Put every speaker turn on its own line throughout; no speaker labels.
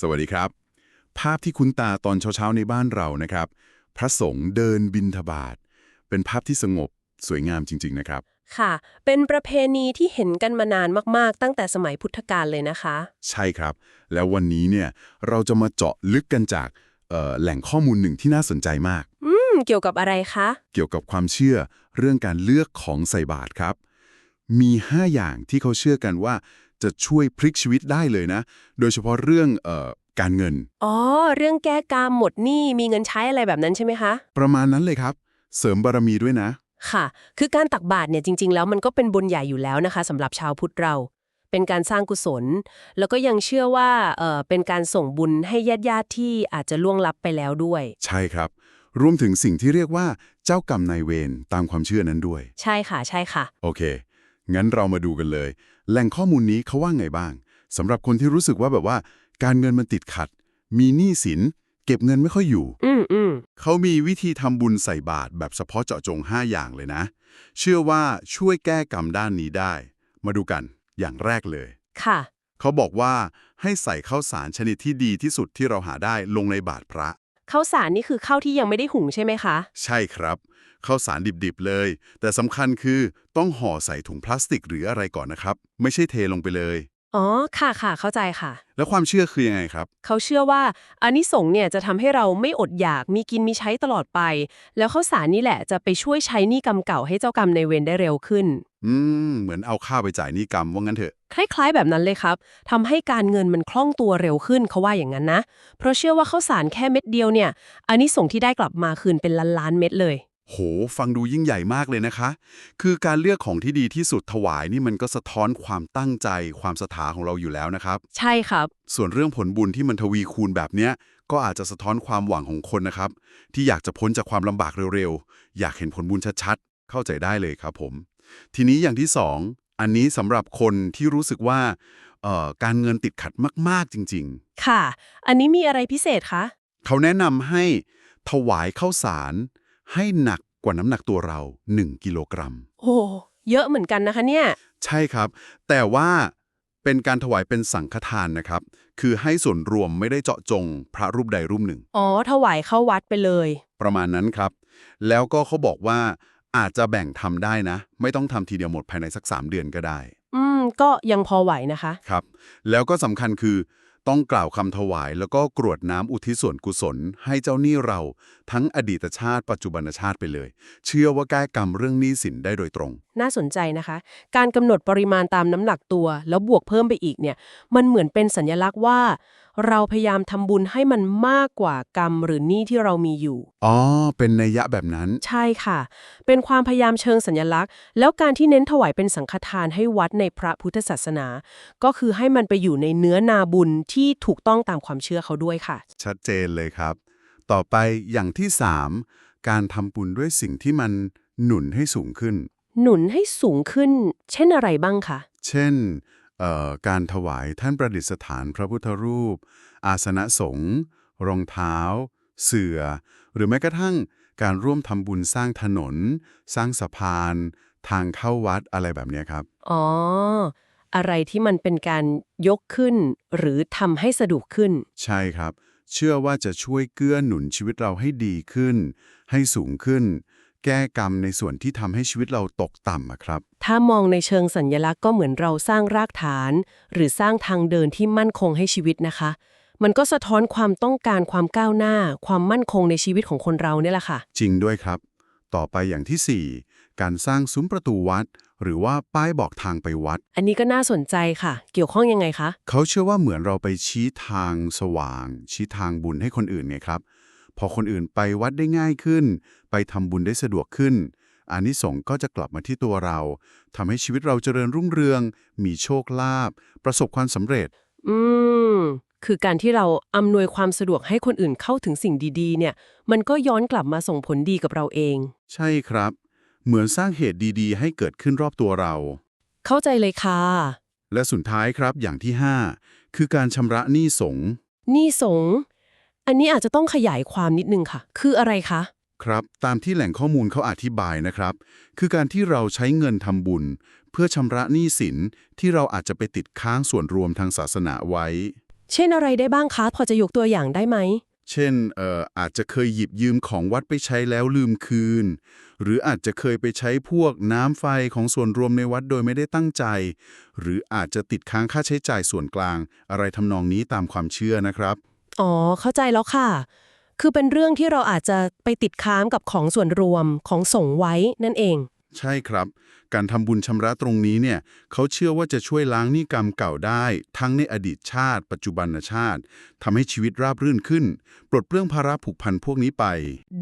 สวัสดีครับ ภาพที่คุ้นตาตอนเช้าๆในบ้านเรานะครับ พระสงฆ์เดินบิณฑบาตเป็นภาพที่สงบสวยงามจริง ๆ นะครับ
ค่ะ เป็นประเพณีที่เห็นกันมานานมากๆ ตั้งแต่สมัยพุทธกาลเลยนะคะ
ใช่ครับ แล้ววันนี้เนี่ยเราจะมาเจาะลึกกันจากเอ่อแหล่งข้อมูลหนึ่งที่น่าสนใจมาก
อืม เกี่ยวกับอะไรคะ
เกี่ยวกับความเชื่อเรื่องการเลือกของใส่บาตรครับ มี 5 อย่างที่เขาเชื่อกันว่า จะช่วยพลิกชีวิตได้เลยนะ โดยเฉพาะเรื่องเอ่อการเงิน
อ๋อ เรื่องแก้กรรมหมดหนี้มีเงินใช้อะไรแบบนั้นใช่ไหมคะ
ประมาณนั้นเลยครับ เสริมบารมีด้วยนะ
ค่ะ คือการตักบาตรเนี่ยจริง ๆ แล้วมันก็เป็นบุญใหญ่อยู่แล้วนะคะสำหรับชาวพุทธเรา เป็นการสร้างกุศล แล้วก็ยังเชื่อว่าเออเป็นการส่งบุญให้ญาติญาติๆที่อาจจะล่วงลับไปแล้วด้วย
ใช่ครับ รวมถึงสิ่งที่เรียกว่าเจ้ากรรมนายเวรตามความเชื่อนั้นด้วย
ใช่ค่ะ ใช่ค่ะ
โอเค งั้นเรามาดูกันเลย แหล่งข้อมูลนี้เขาว่าไงบ้างสำหรับคนที่รู้สึกว่าแบบว่า การเงินมันติดขัด มีหนี้สิน เก็บเงินไม่ค่อยอยู่
อืมอืม
เขามีวิธีทำบุญใส่บาตรแบบเฉพาะเจาะจง 5 อย่างเลยนะ เชื่อว่าช่วยแก้กรรมด้านนี้ได้ มาดูกันอย่างแรกเลย
ค่ะ
เขาบอกว่าให้ใส่ข้าวสารชนิดที่ดีที่สุดที่เราหาได้ลงในบาตรพระ
ข้าวสารนี่คือข้าวที่ยังไม่ได้หุงใช่ไหมคะ
ใช่ครับข้าวสารดิบๆเลย แต่สำคัญคือต้องห่อใส่ถุงพลาสติกหรืออะไรก่อนนะครับ ไม่ใช่เทลงไปเลย
อ๋อ ค่ะค่ะ เข้าใจค่ะ
แล้วความเชื่อคือยังไงครับ
เขาเชื่อว่าอานิสงส์เนี่ยจะทำให้เราไม่อดอยากมีกินมีใช้ตลอดไป แล้วข้าวสารนี่แหละจะไปช่วยใช้หนี้กรรมเก่าให้เจ้ากรรมในายเวรได้เร็วขึ้น
อืม เหมือนเอาข้าวไปจ่ายหนี้กรรมว่างั้นเถอะ
คล้ายๆแบบนั้นเลยครับทำให้การเงินมันคล่องตัวเร็วขึ้นเขาว่าอย่างนั้นนะ เพราะเชื่อว่าข้าวสารแค่เม็ดเดียวเนี่ยอานิสงส์ที่ได้กลับมาคืนเป็นล้านๆเม็ดเลย
โห ฟังดูยิ่งใหญ่มากเลยนะคะ คือการเลือกของที่ดีที่สุดถวายนี่มันก็สะท้อนความตั้งใจ ความศรัทธาของเราอยู่แล้วนะครับ
ใช่ครับ
ส่วนเรื่องผลบุญที่มันทวีคูณแบบเนี้ย ก็อาจจะสะท้อนความหวังของคนนะครับ ที่อยากจะพ้นจากความลำบากเร็วๆ อยากเห็นผลบุญชัดๆ เข้าใจได้เลยครับผม ทีนี้อย่างที่สองอันนี้สำหรับคนที่รู้สึกว่าเอ่อการเงินติดขัดมาก ๆ จริง
ค่ะ อันนี้มีอะไรพิเศษคะ
ๆเขาแนะนำให้ถวายข้าวสาร ให้หนักกว่าน้ำหนักตัวเรา 1 กิโลกรัม
โอ้ เยอะเหมือนกันนะคะเนี่ย
ใช่ครับ แต่ว่าเป็นการถวายเป็นสังฆทานนะครับ คือให้ส่วนรวมไม่ได้เจาะจงพระรูปใดรูปหนึ่ง
อ๋อ ถวายเข้าวัดไปเลย
ประมาณนั้นครับ แล้วก็เขาบอกว่า อาจจะแบ่งทำได้นะ ไม่ต้องทำทีเดียวหมดภายในสัก 3 เดือนก็ได้
อืม ก็ยังพอไหวนะคะ
ครับ แล้วก็สำคัญคือ ต้องกล่าวคำถวายแล้วก็กรวดน้ำอุทิศส่วนกุศล ให้เจ้าหนี้เรา ทั้งอดีตชาติปัจจุบันชาติไปเลย เชื่อว่าแก้กรรมเรื่องหนี้สินได้โดยตรง
น่าสนใจนะคะ การกำหนดปริมาณตามน้ำหนักตัว แล้วบวกเพิ่มไปอีกเนี่ย มันเหมือนเป็นสัญลักษณ์ว่า เราพยายามทำบุญให้มันมากกว่ากรรมหรือหนี้ที่เรามีอยู่
อ๋อ เป็นนัยยะแบบนั้น
ใช่ค่ะ เป็นความพยายามเชิงสัญลักษณ์ แล้วการที่เน้นถวายเป็นสังฆทานให้วัดในพระพุทธศาสนา ก็คือให้มันไปอยู่ในเนื้อนาบุญที่ถูกต้องตามความเชื่อเขาด้วยค่ะ
ชัดเจนเลยครับ ต่อไปอย่างที่3การทำบุญด้วยสิ่งที่มันหนุนให้สูงขึ้น
หนุนให้สูงขึ้น เช่นอะไรบ้างคะ
เช่นเอ่อ การถวายท่านประดิษฐานพระพุทธรูป อาสนะสงฆ์รองเท้า เสื่อ หรือแม้กระทั่งการร่วมทำบุญสร้างถนน สร้างสะพาน ทางเข้าวัดอะไรแบบเนี้ยครับ
อ๋อ อะไรที่มันเป็นการยกขึ้น หรือทำให้สะดวกขึ้น
ใช่ครับ เชื่อว่าจะช่วยเกื้อหนุนชีวิตเราให้ดีขึ้น ให้สูงขึ้น แก้กรรมในส่วนที่ทำให้ชีวิตเราตกต่ำอะครับ
ถ้ามองในเชิงสัญญลักษณ์ก็เหมือนเราสร้างรากฐาน หรือสร้างทางเดินที่มั่นคงให้ชีวิตนะคะ มันก็สะท้อนความต้องการความก้าวหน้า ความมั่นคงในชีวิตของคนเราเนี่ยแหละค่ะ
จริงด้วยครับ ต่อไปอย่างที่ 4 การสร้างซุ้มประตูวัด หรือว่าป้ายบอกทางไปวัด
อันนี้ก็น่าสนใจค่ะ เกี่ยวข้องยังไงคะ
เขาเชื่อว่าเหมือนเราไปชี้ทางสว่าง ชี้ทางบุญให้คนอื่นไงครับ พอคนอื่นไปวัดได้ง่ายขึ้น ไปทำบุญได้สะดวกขึ้นอานิสงส์ก็จะกลับมาที่ตัวเราทำให้ชีวิตเราเจริญรุ่งเรือง มีโชคลาภประสบความสำเร็จ
อืม คือการที่เราอำนวยความสะดวกให้คนอื่นเข้าถึงสิ่งดีๆ เนี่ย มันก็ย้อนกลับมาส่งผลดีกับเราเอง
ใช่ครับ เหมือนสร้างเหตุดีๆ ให้เกิดขึ้นรอบตัวเรา
เข้าใจเลยค่ะ
และสุดท้ายครับอย่างที่ 5 คือการชำระหนี้สงฆ์
นี่สงฆ์ อันนี้อาจจะต้องขยายความนิดนึงค่ะ คืออะไรคะ
ครับ ตามที่แหล่งข้อมูลเขาอธิบายนะครับ คือการที่เราใช้เงินทำบุญ เพื่อชำระหนี้สินที่เราอาจจะไปติดค้างส่วนรวมทางศาสนาไว้
อเช่นอะไรได้บ้างคะ พอจะยกตัวอย่างได้ไหม
เช่นเอ่ออาจจะเคยหยิบยืมของวัดไปใช้แล้วลืมคืน หรืออาจจะเคยไปใช้พวกน้ำไฟของส่วนรวมในวัดโดยไม่ได้ตั้งใจ หรืออาจจะติดค้างค่าใช้จ่ายส่วนกลาง อะไรทำนองนี้ตามความเชื่อนะครับ
อ๋อ เข้าใจแล้วค่ะ คือเป็นเรื่องที่เราอาจจะไปติดค้างกับของส่วนรวมของส่งไว้นั่นเอง
ใช่ครับ การทำบุญชำระตรงนี้เนี่ยเขาเชื่อว่าจะช่วยล้างหนี้กรรมเก่าได้ ทั้งในอดีตชาติ ปัจจุบันชาติทำให้ชีวิตราบรื่นขึ้น ปลดเปลื้องภาระผูกพันพวกนี้ไป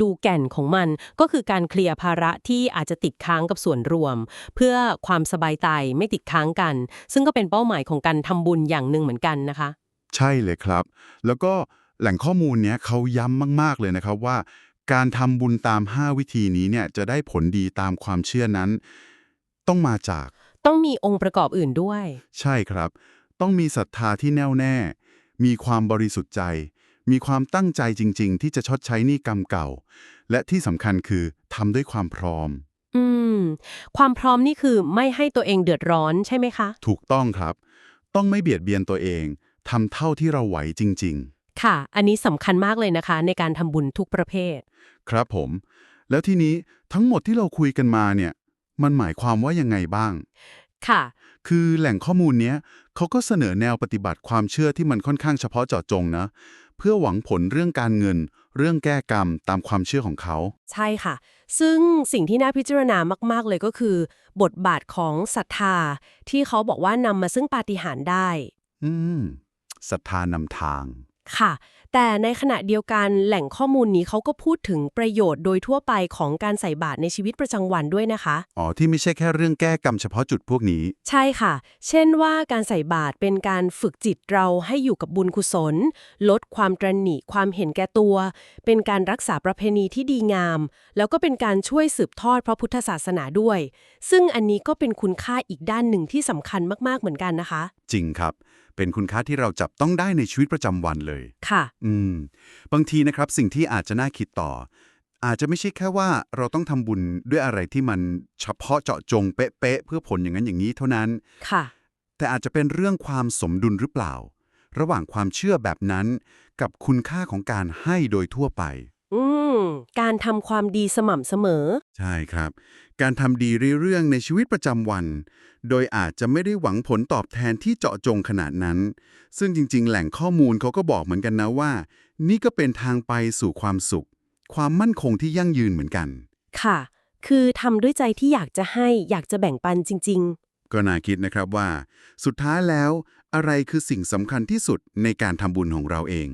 ดูแก่นของมันก็คือการเคลียร์ภาระที่อาจจะติดค้างกับส่วนรวม เพื่อความสบายใจไม่ติดค้างกัน ซึ่งก็เป็นเป้าหมายของการทำบุญอย่างหนึ่งเหมือนกันนะคะ
ใช่เลยครับ แล้วก็แหล่งข้อมูลเนี้ยเขาย้ำมาก ๆ เลยนะครับว่า การทำบุญตาม 5 วิธีนี้เนี่ยจะได้ผลดีตามความเชื่อนั้น ต้องมาจาก
ต้องมีองค์ประกอบอื่นด้วย
ใช่ครับ ต้องมีศรัทธาที่แน่วแน่ มีความบริสุทธิ์ใจ มีความตั้งใจจริง ๆ ที่จะชดใช้หนี้กรรมเก่า และที่สำคัญคือทำด้วยความพร้อม
อืม ความพร้อมนี่คือไม่ให้ตัวเองเดือดร้อนใช่ไหมคะ
ถูกต้องครับ ต้องไม่เบียดเบียนตัวเอง ทำเท่าที่เราไหวจริง ๆ
ค่ะ อันนี้สำคัญมากเลยนะคะ ในการทำบุญทุกประเภท
ครับผม แล้วทีนี้ทั้งหมดที่เราคุยกันมาเนี่ย มันหมายความว่ายังไงบ้าง
ค่ะ
คือแหล่งข้อมูลเนี้ยเขาก็เสนอแนวปฏิบัติความเชื่อที่มันค่อนข้างเฉพาะเจาะจงนะ เพื่อหวังผลเรื่องการเงิน เรื่องแก้กรรมตามความเชื่อของเขา
ใช่ค่ะ ซึ่งสิ่งที่น่าพิจารณามากๆเลยก็คือ บทบาทของศรัทธาที่เขาบอกว่านำมาซึ่งปาฏิหาริย์ได้
อืม ศรัทธานำทาง
ค่ะ แต่ในขณะเดียวกันแหล่งข้อมูลนี้เขาก็พูดถึงประโยชน์โดยทั่วไปของการใส่บาตรในชีวิตประจำวันด้วยนะคะ
อ๋อ ที่ไม่ใช่แค่เรื่องแก้กรรมเฉพาะจุดพวกนี้
ใช่ค่ะ เช่นว่าการใส่บาตรเป็นการฝึกจิตเราให้อยู่กับบุญกุศล ลดความตรหนิความเห็นแก่ตัว เป็นการรักษาประเพณีที่ดีงาม แล้วก็เป็นการช่วยสืบทอดพระพุทธศาสนาด้วย ซึ่งอันนี้ก็เป็นคุณค่าอีกด้านหนึ่งที่สำคัญมากๆเหมือนกันนะคะ
จริงครับ เป็นคุณค่าที่เราจับต้องได้ในชีวิตประจำวันเลย
ค่ะ
อืม บางทีนะครับสิ่งที่อาจจะน่าคิดต่อ อาจจะไม่ใช่แค่ว่าเราต้องทำบุญด้วยอะไรที่มันเฉพาะเจาะจงเป๊ะๆเพื่อผลอย่างนั้นอย่างนี้เท่านั้น
ค่ะ
แต่อาจจะเป็นเรื่องความสมดุลหรือเปล่า ระหว่างความเชื่อแบบนั้น กับคุณค่าของการให้โดยทั่วไป
อืม การทำความดีสม่ำเสมอ
ใช่ครับ การทำดีเรื่องในชีวิตประจำวัน โดยอาจจะไม่ได้หวังผลตอบแทนที่เจาะจงขนาดนั้น ซึ่งจริง ๆ แหล่งข้อมูลเขาก็บอกเหมือนกันนะว่า นี่ก็เป็นทางไปสู่ความสุข ความมั่นคงที่ยั่งยืนเหมือนกัน
ค่ะ คือทำด้วยใจที่อยากจะให้อยากจะแบ่งปันจริงๆ
ก็น่าคิดนะครับว่า สุดท้ายแล้วอะไรคือสิ่งสำคัญที่สุดในการทำบุญของเราเอง